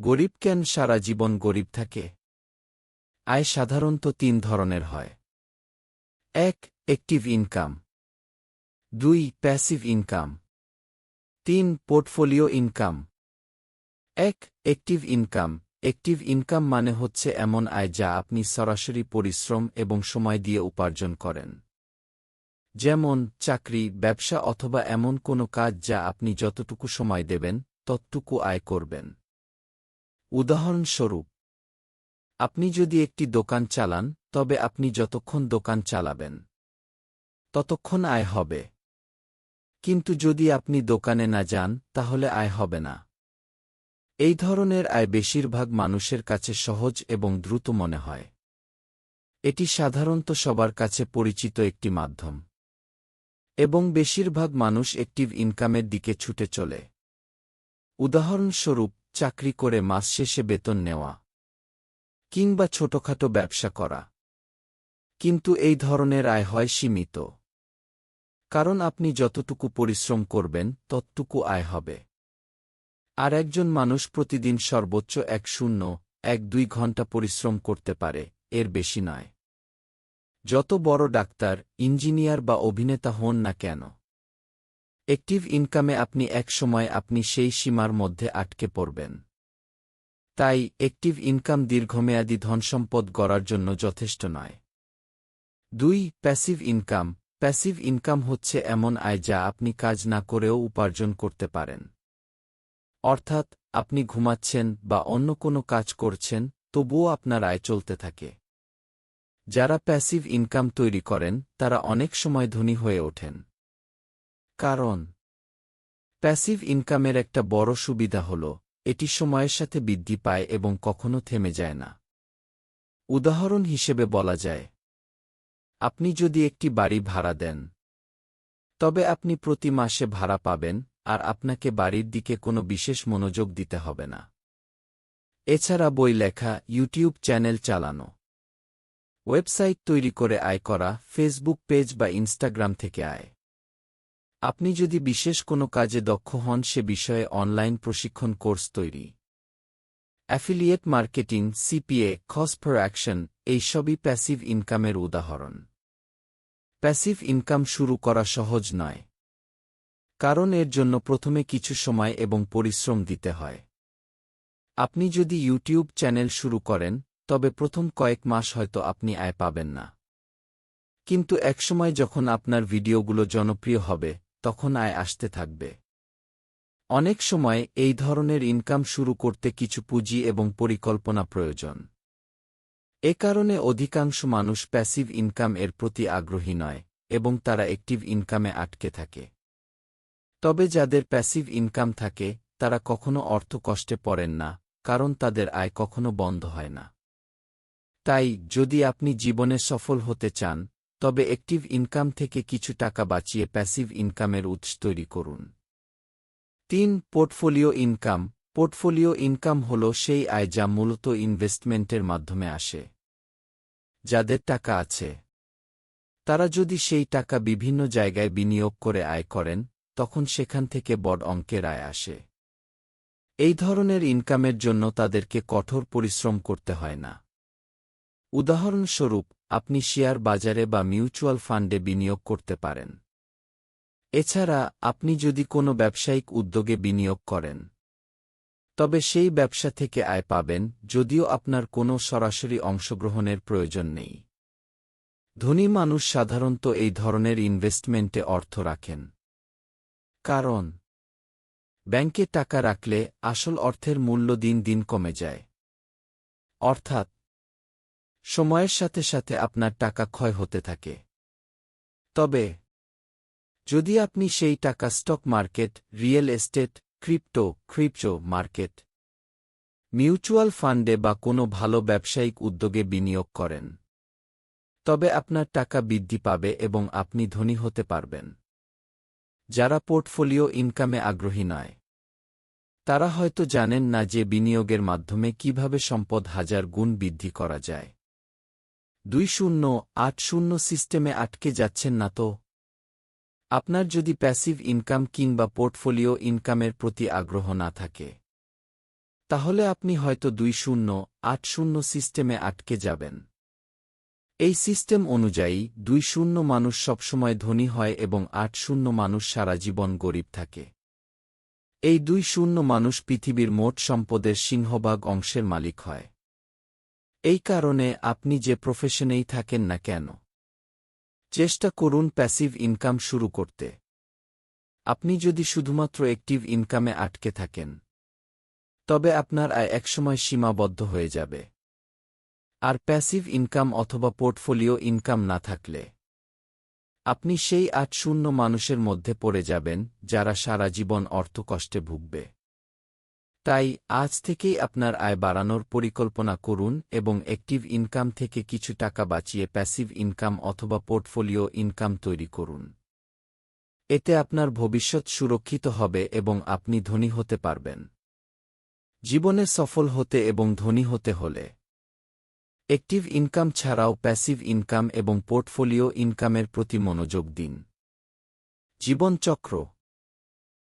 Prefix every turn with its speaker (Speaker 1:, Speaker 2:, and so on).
Speaker 1: গরিব কেন সারা জীবন গরিব থাকে? আয় সাধারণত তিন ধরনের হয়। এক অ্যাক্টিভ ইনকাম দুই প্যাসিভ ইনকাম তিন পোর্টফোলিও ইনকাম এক অ্যাক্টিভ ইনকাম একটিভ ইনকাম মানে হচ্ছে এমন আয় যা আপনি সরাসরি পরিশ্রম এবং সময় দিয়ে উপার্জন করেন। যেমন, চাকরি, ব্যবসা অথবা এমন কোনো কাজ যা আপনি যতটুকু সময় দেবেন, ততটুকু আয় করবেন। উদাহরণস্বরূপ, আপনি যদি একটি দোকান চালান, তবে আপনি যতক্ষণ দোকান চালাবেন, ততক্ষণ আয় হবে। কিন্তু যদি আপনি দোকানে না যান, তাহলে আয় হবে না। এই ধরনের আয় বেশিরভাগ মানুষের কাছে সহজ এবং দ্রুত মনে হয়। এটি সাধারণত সবার কাছে পরিচিত একটি মাধ্যম। এবং বেশিরভাগ মানুষ অ্যাক্টিভ ইনকামের দিকে ছুটে চলে। উদাহরণস্বরূপ চাকরি করে মাস শেষে বেতন নেওয়া। কিংবা ছোটখাটো ব্যবসা করা। কিন্তু এই ধরনের আয় হয় সীমিত। কারণ আপনি যতটুকু পরিশ্রম করবেন, ততটুকু আয় হবে। আর একজন মানুষ প্রতিদিন সর্বোচ্চ এক শূন্য, এক দুই ঘণ্টা পরিশ্রম করতে পারে, এর বেশি নয়। যত বড় ডাক্তার, ইঞ্জিনিয়ার বা অভিনেতা হন না কেন। অ্যাক্টিভ ইনকামে আপনি এক সময় আপনি সেই সীমার মধ্যে আটকে পড়বেন। তাই অ্যাক্টিভ ইনকাম দীর্ঘমেয়াদী ধনসম্পদ গড়ার জন্য যথেষ্ট নয়। দুই প্যাসিভ ইনকাম প্যাসিভ ইনকাম হচ্ছে এমন আয় যা আপনি কাজ না করেও উপার্জন করতে পারেন। অর্থাৎ, আপনি ঘুমাচ্ছেন বা অন্য কোনো কাজ করছেন, তবুও আপনার আয় চলতে থাকে। যারা প্যাসিভ ইনকাম তৈরি করেন, তারা অনেক সময় ধনী হয়ে ওঠেন। কারণ, প্যাসিভ ইনকামের একটা বড় সুবিধা হল, এটি সময়ের সাথে বৃদ্ধি পায় এবং কখনো থেমে যায় না। উদাহরণ হিসেবে বলা যায়, আপনি যদি একটি বাড়ি ভাড়া দেন, তবে আপনি প্রতি মাসে ভাড়া পাবেন, আর আপনাকে বাড়ির দিকে কোনো বিশেষ মনোযোগ দিতে হবে না। এছাড়া বই লেখা, ইউটিউব চ্যানেল চালানো, ওয়েবসাইট তৈরি করে আয় করা, ফেসবুক পেজ বা ইনস্টাগ্রাম থেকে আয়। আপনি যদি বিশেষ কোনো কাজে দক্ষ হন, সে বিষয়ে অনলাইন প্রশিক্ষণ কোর্স তৈরি। Affiliate marketing, CPA cost per action, এইসবই প্যাসিভ ইনকামের উদাহরণ। প্যাসিভ ইনকাম শুরু করা সহজ নয়। কারণ এর জন্য প্রথমে কিছু সময় এবং পরিশ্রম দিতে হয়। আপনি যদি ইউটিউব চ্যানেল শুরু করেন, তবে প্রথম কয়েক মাস হয়তো আপনি আয় পাবেন না। কিন্তু একসময় যখন আপনার ভিডিওগুলো জনপ্রিয় হবে তখন আয় আসতে থাকবে। অনেক সময় এই ধরনের ইনকাম শুরু করতে কিছু পুঁজি এবং পরিকল্পনা প্রয়োজন। এ কারণে অধিকাংশ মানুষ প্যাসিভ ইনকাম এর প্রতি আগ্রহী নয় এবং তারা অ্যাক্টিভ ইনকামে আটকে থাকে। তবে যাদের প্যাসিভ ইনকাম থাকে, তারা কখনো অর্থ কষ্টে পড়েন না, কারণ তাদের আয় কখনো বন্ধ হয় না। তাই, যদি আপনি জীবনে সফল হতে চান তবে অ্যাক্টিভ ইনকাম থেকে কিছু টাকা বাঁচিয়ে প্যাসিভ ইনকামের উৎস তৈরি করুন। তিন পোর্টফোলিও ইনকাম পোর্টফোলিও ইনকাম হল সেই আয় যা মূলত ইনভেস্টমেন্টের মাধ্যমে আসে। যাদের টাকা আছে। তারা যদি সেই টাকা বিভিন্ন জায়গায় বিনিয়োগ করে আয় করেন, তখন সেখান থেকে বড় অঙ্কের আয় আসে। এই ধরনের ইনকামের জন্য তাদেরকে কঠোর পরিশ্রম করতে হয় না। উদাহরণস্বরূপ, আপনি শেয়ার বাজারে বা মিউচুয়াল ফান্ডে বিনিয়োগ করতে পারেন। এছাড়া, আপনি যদি কোনো ব্যবসায়িক উদ্যোগে বিনিয়োগ করেন। তবে সেই ব্যবসা থেকে আয় পাবেন, যদিও আপনার কোনো সরাসরি অংশগ্রহণের প্রয়োজন নেই। ধনী মানুষ সাধারণত এই ধরনের ইনভেস্টমেন্টে অর্থ রাখেন। কারণ, ব্যাংকে টাকা রাখলে আসল অর্থের মূল্য দিন দিন কমে যায়। অর্থাৎ সময়ের সাথে সাথে আপনার টাকা ক্ষয় হতে থাকে। তবে, যদি আপনি সেই টাকা stock market, real estate, crypto crypto market, mutual ফান্ডে বা কোনো ভালো ব্যবসায়িক উদ্যোগে বিনিয়োগ করেন, তবে আপনার টাকা বৃদ্ধি পাবে এবং আপনি ধনী হতে পারবেন। যারা পোর্টফোলিও ইনকামে আগ্রহী নয়, তারা হয়তো জানেন না যে বিনিয়োগের মাধ্যমে কীভাবে সম্পদ হাজার গুণ বৃদ্ধি করা যায়। দুই শূন্য আট শূন্য সিস্টেমে আটকে যাচ্ছেন না তো? আপনার যদি প্যাসিভ ইনকাম কিংবা পোর্টফোলিও ইনকামের প্রতি আগ্রহ না থাকে, তাহলে আপনি হয়তো দুই শূন্য আট শূন্য সিস্টেমে আটকে যাবেন। এই সিস্টেম অনুযায়ী দুই শূন্য মানুষ সবসময় ধনী হয় এবং আট শূন্য মানুষ সারা জীবন গরিব থাকে। এই দুই শূন্য মানুষ পৃথিবীর মোট সম্পদের সিংহভাগ অংশের মালিক হয়। এই কারণে আপনি যে প্রফেশনেই থাকেন না কেন, চেষ্টা করুন প্যাসিভ ইনকাম শুরু করতে। আপনি যদি শুধুমাত্র অ্যাক্টিভ ইনকামে আটকে থাকেন, তবে আপনার আয় একসময় সীমাবদ্ধ হয়ে যাবে। আর প্যাসিভ ইনকাম অথবা পোর্টফোলিও ইনকাম না থাকলে, আপনি সেই আট শূন্য মানুষের মধ্যে পড়ে যাবেন যারা সারা জীবন অর্থকষ্টে ভুগবে। তাই আজ থেকেই আপনার আয় বাড়ানোর পরিকল্পনা করুন এবং অ্যাক্টিভ ইনকাম থেকে কিছু টাকা বাঁচিয়ে প্যাসিভ ইনকাম অথবা পোর্টফোলিও ইনকাম তৈরি করুন। এতে আপনার ভবিষ্যৎ সুরক্ষিত হবে এবং আপনি ধনী হতে পারবেন। জীবনে সফল হতে এবং ধনী হতে হলে অ্যাক্টিভ ইনকাম ছাড়াও প্যাসিভ ইনকাম এবং পোর্টফোলিও ইনকামের প্রতি মনোযোগ দিন। জীবনচক্র